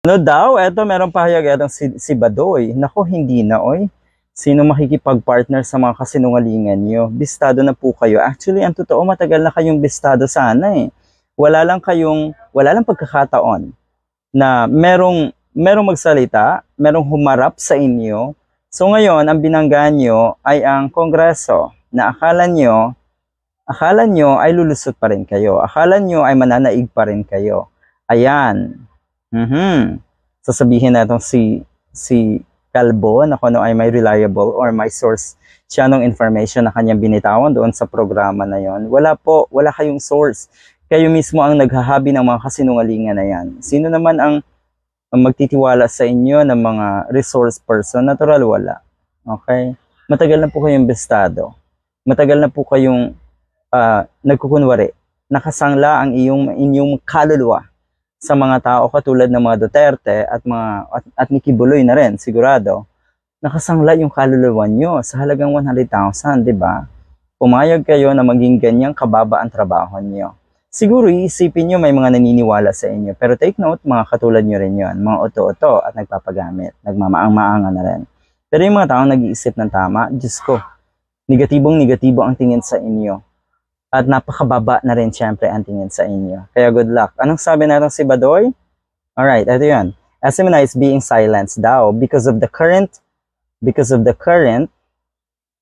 Ano daw? Eto, meron pahayag etong si, si Badoy. Nako, hindi na, oy. Sino makikipag-partner sa mga kasinungalingan nyo? Bistado na po kayo. Actually, ang totoo, matagal na kayong bistado sana eh. Wala lang kayong, wala lang pagkakataon na merong, merong magsalita, merong humarap sa inyo. So ngayon, ang binanggaan nyo ay ang kongreso na akala nyo, akala nyo ay lulusot pa rin kayo. Akala nyo ay mananaig pa rin kayo. Ayan. Mhm. Sasabihin natin si si Calbo na kung ano ay may reliable or may source siya ng information na kanyang binitawan doon sa programa na yon. Wala po, wala kayong source. Kayo mismo ang naghahabi ng mga kasinungalingan na yan. Sino naman ang, ang magtitiwala sa inyo ng mga resource person? Natural, wala. Okay? Matagal na po kayong bestado. Matagal na po kayong ah, nagkukunwari. Nakasangla ang iyong, inyong kaluluwa sa mga tao katulad ng mga Duterte at mga at, at ni Kibuloy na rin sigurado nakasangla yung kaluluwa nyo sa halagang 100,000, di ba? Pumayag kayo na maging ganyang kababa ang trabaho nyo. Siguro iisipin nyo may mga naniniwala sa inyo. Pero take note, mga katulad nyo rin yon mga oto-oto at nagpapagamit. Nagmamaang-maanga na rin. Pero yung mga taong nag-iisip ng tama, Diyos ko, negatibong negatibo ang tingin sa inyo. At napakababa na rin syempre ang tingin sa inyo. Kaya good luck. Anong sabi natin si Badoy? Alright, ito yun. SMNI is being silenced daw because of the current because of the current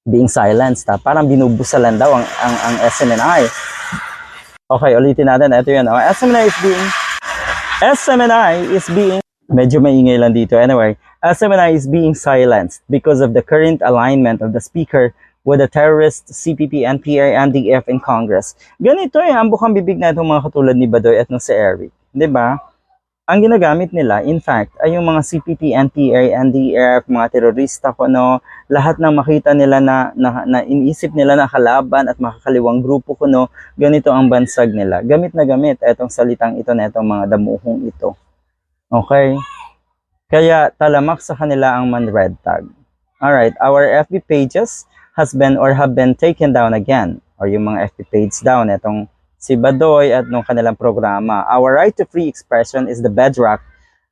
being silenced. Ha? Parang binubusalan daw ang, ang, ang SMNI. Okay, ulitin natin. Ito yun. Oh. SMNI is being SMNI is being medyo maingay lang dito. Anyway, SMNI is being silenced because of the current alignment of the speaker with the terrorist CPP, NPA, MDF in Congress. Ganito eh, ang bukang bibig na itong mga katulad ni Badoy at nung si Eric. ba? Ang ginagamit nila, in fact, ay yung mga CPP, NPA, NDF, mga terorista ko, no, lahat ng makita nila na, na, na iniisip nila na kalaban at makakaliwang grupo ko, no, ganito ang bansag nila. Gamit na gamit itong salitang ito na itong mga damuhong ito. Okay? Kaya talamak sa kanila ang man red tag. Alright, our FB pages has been or have been taken down again. Or yung mga FB page down, itong si Badoy at nung kanilang programa. Our right to free expression is the bedrock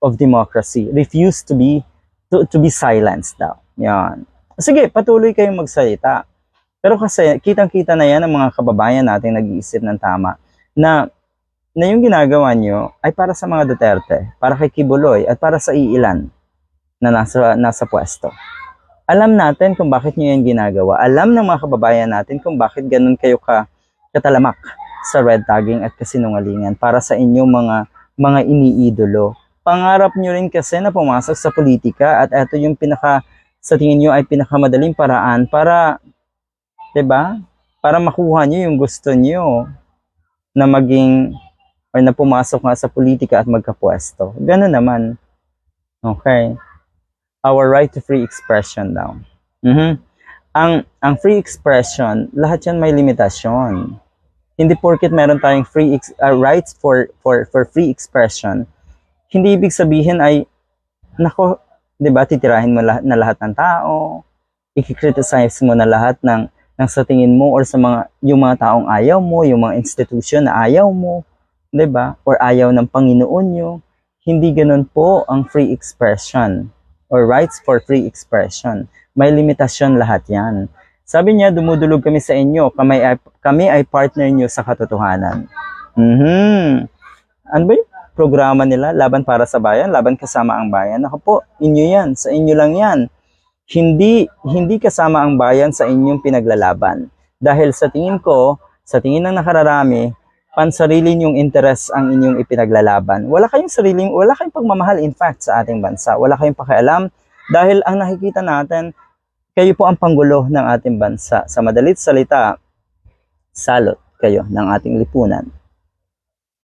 of democracy. Refuse to be to, to be silenced daw. Yan. Sige, patuloy kayong magsalita. Pero kasi kitang-kita na yan ng mga kababayan natin nag-iisip ng tama na na yung ginagawa nyo ay para sa mga Duterte, para kay Kibuloy at para sa iilan na nasa nasa pwesto. Alam natin kung bakit nyo yan ginagawa. Alam ng mga kababayan natin kung bakit ganun kayo ka katalamak sa red tagging at kasinungalingan para sa inyong mga mga iniidolo. Pangarap nyo rin kasi na pumasok sa politika at ito yung pinaka sa tingin nyo ay pinakamadaling paraan para 'di ba? Para makuha nyo yung gusto nyo na maging or na pumasok nga sa politika at magkapwesto. Ganun naman. Okay. Our right to free expression daw. Mhm. Ang ang free expression, lahat 'yan may limitasyon hindi porket meron tayong free ex- uh, rights for for for free expression, hindi ibig sabihin ay nako, 'di ba, titirahin mo lahat na lahat ng tao, i-criticize mo na lahat ng ng sa tingin mo or sa mga yung mga taong ayaw mo, yung mga institution na ayaw mo, 'di ba? Or ayaw ng Panginoon nyo. Hindi ganoon po ang free expression or rights for free expression. May limitasyon lahat 'yan. Sabi niya, dumudulog kami sa inyo, kami ay, kami ay partner niyo sa katotohanan. Mhm. Ano ba yung programa nila? Laban para sa bayan, laban kasama ang bayan. Ako po, inyo yan, sa inyo lang yan. Hindi, hindi kasama ang bayan sa inyong pinaglalaban. Dahil sa tingin ko, sa tingin ng nakararami, pansarili yung interes ang inyong ipinaglalaban. Wala kayong sariling, wala kayong pagmamahal in fact sa ating bansa. Wala kayong pakialam dahil ang nakikita natin, kayo po ang panggulo ng ating bansa. Sa madalit salita, salot kayo ng ating lipunan.